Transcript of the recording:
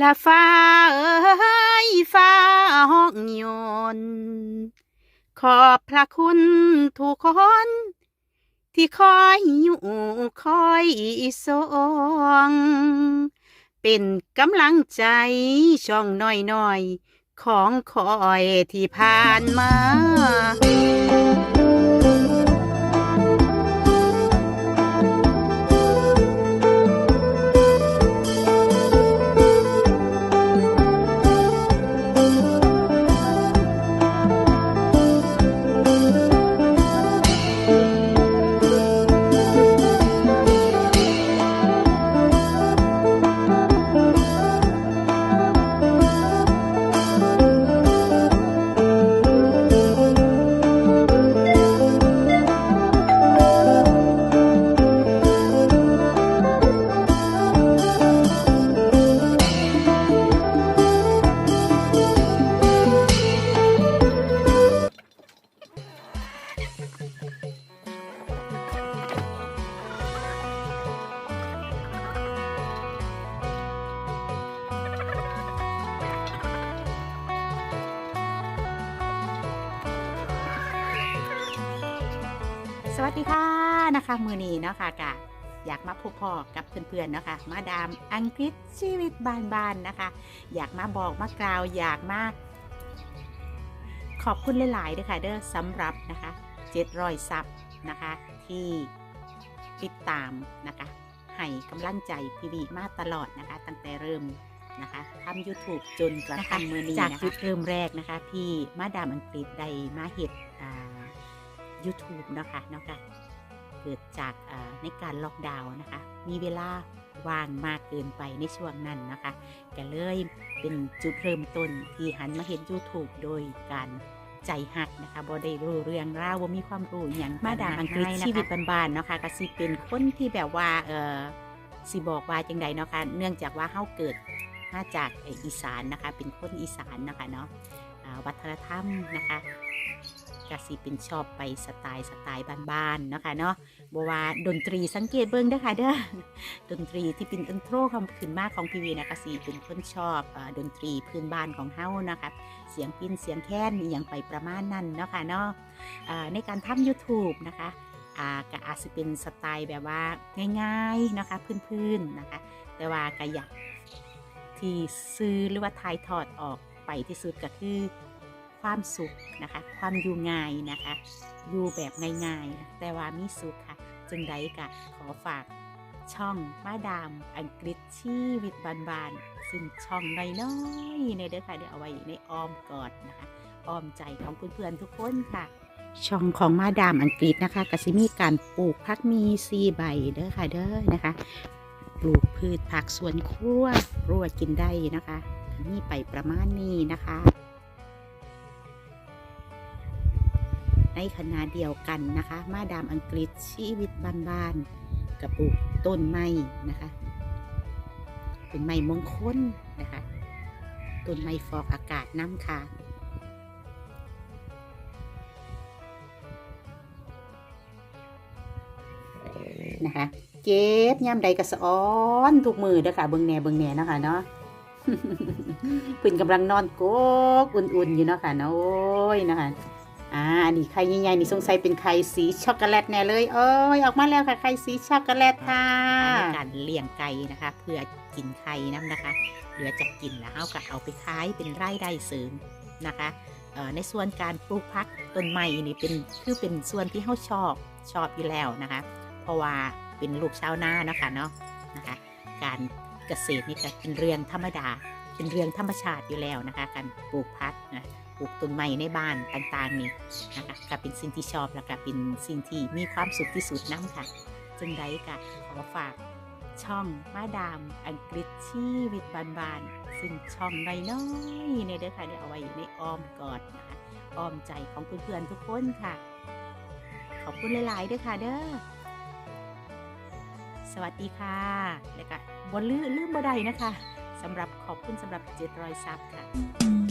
ละฟ้าเอ้ยฟ้าห้องยนต์ขอบพระคุณทุกคน ที่คอยอยู่คอยส่งเป็นกำลังใจช่องน้อยๆ ของคอยที่ผ่านมา สวัสดีค่ะนะคะมือนี้เนาะค่ะกะอยากมาพบพ่อกับเพื่อนๆเนาะคะมาดามอังกฤษชีวิตบ้านๆนะคะ อยากมาบอกมากล่าวอยากมาขอบคุณหลายๆด้วยค่ะเด้อสำหรับนะคะเจ็ดรอยซับนะคะที่ติดตามนะคะให้กำลังใจพี่วีมาตลอดนะคะ ตั้งแต่เริ่มนะคะทำ YouTube จนกระทั่งมือนี้จากนะคะจุดเริ่มแรกนะคะ ที่มาดามอังกฤษได้มาเห็ดอ่า YouTube เนาะคะเนาะคะเกิดจากอ่าในการล็อกดาวน์นะคะ มีเวลาว่างมากเกินไปในช่วงนั้นนะคะก็เลยเป็นจุดเริ่มต้นที่หันมาเห็น YouTube โดยการใจหักนะคะบ่ได้รู้เรื่องราวว่ามีความรู้อหย่างมาดามอังกฤษชีวิตบ้านๆเนาะคะก็สิเป็นคนที่แบบว่าเออสิบอกว่าจังใดเนาะคะเนื่องจากว่าเฮาเกิดมาจากเอ่ออีสานนะคะ เป็นคนอีสานนะคะเนาะอ่า วัฒนธรรมนะคะกะสิเป็นชอบไปสไตล์สไตล์บ้านๆเนาะคะเนาะบว่าดนตรีสังเกตเบิ้งเด้อค่ะเด้อดนตรีที่เป็นอินโทรคำขึ้นมากของพีวีนะคะสีเป็นคนชอบอดนตรีพื้นบ้านของเฮานะคะเสียงพินเสียงแค้นอย่างไปประมาณนั้นเนาะค่ะเนาะในการทำ YouTube นะคะอาก็อาจจะเป็นสไตล์แบบว่าง่ายๆนะคะพื้นๆนะคะ แต่ว่าก็อยากที่ซื้อหรือว่าถ่ายทอดออกไปที่สุดก็คือ ความสุขนะคะ ความอยู่ง่ายนะคะ อยู่แบบง่ายๆ แต่ว่ามีสุขค่ะ จึงได้กะขอฝากช่องมาดามอังกฤษชีวิตบานๆซึ่งช่องน้อยๆในเด้อค่ะเดี๋ยวเอาไว้ในอ้อมกอดนะคะอ้อมใจของเพื่อนๆทุกคนค่ะ ช่องของมาดามอังกฤษนะคะกสิมีการปลูกพักมีซีใบเด้อค่ะเด้อนะคะปลูกพืชผักสวนครัวรัวกินได้นะคะมีไปประมาณนี้นะคะ ในขณะเดียวกันนะคะ มาดามอังกฤษชีวิตบ้านๆกับปลูกต้นไม้นะคะ เป็นไม้มงคลนะคะต้นไม้ฟอกอากาศน้ำค่ะนะคะเก็บย่ำใดกระสะอ้อนทุกมือเด้อค่ะเบิงแหน่เบิงแหน่นะคะเนาะเพิ่นกำลังนอนโกกอุ่นๆอยู่เนาะค่ะเนาะโอ้ยนะคะ อ่าอันนี้ไข่ใหญ่ๆนี่สงสัยเป็นไข่สีช็อกโกแลตแน่เลยเอ้ยออกมาแล้วค่ะไข่สีช็อกโกแลตค่ะในการเลี้ยงไก่นะคะ เพื่อกินไข่น้ำนะคะเหลือจากกินแล้วเอาก็เอาไปขายเป็นรายได้เสริมนะคะเอ่อในส่วนการปลูกพักต้นไม้นี่เป็นคือเป็นส่วนที่เขาชอบชอบอยู่แล้วนะคะ เพราะว่าเป็นลูกชาวนาเนาะคะเนาะนะคะ การเกษตรนี่ก็เป็นเรื่องธรรมดา เป็นเรื่องธรรมชาติอยู่แล้วนะคะ การปลูกพักนะปลูกต้นไม้ในบ้านต่างๆนี่นะคะก็เป็นสิ่งที่ชอบแล้วก็เป็นสิ่งที่มีความสุขที่สุดน้ำค่ะจึงได้ก็ขอฝากช่องมาดามอังกฤษชีวิตบานๆซึ่งช่องน้อยๆในเด้อค่ะเดี๋ยวเอาไว้ในอ้อมกอดนะคะอ้อมใจของเพื่อนๆทุกคนค่ะ ขอบคุณหลายๆด้วยค่ะเด้อสวัสดีค่ะ และก็บนลืมลืมบ่ได้นะคะ สำหรับขอบคุณสำหรับเจตรอยซับค่ะ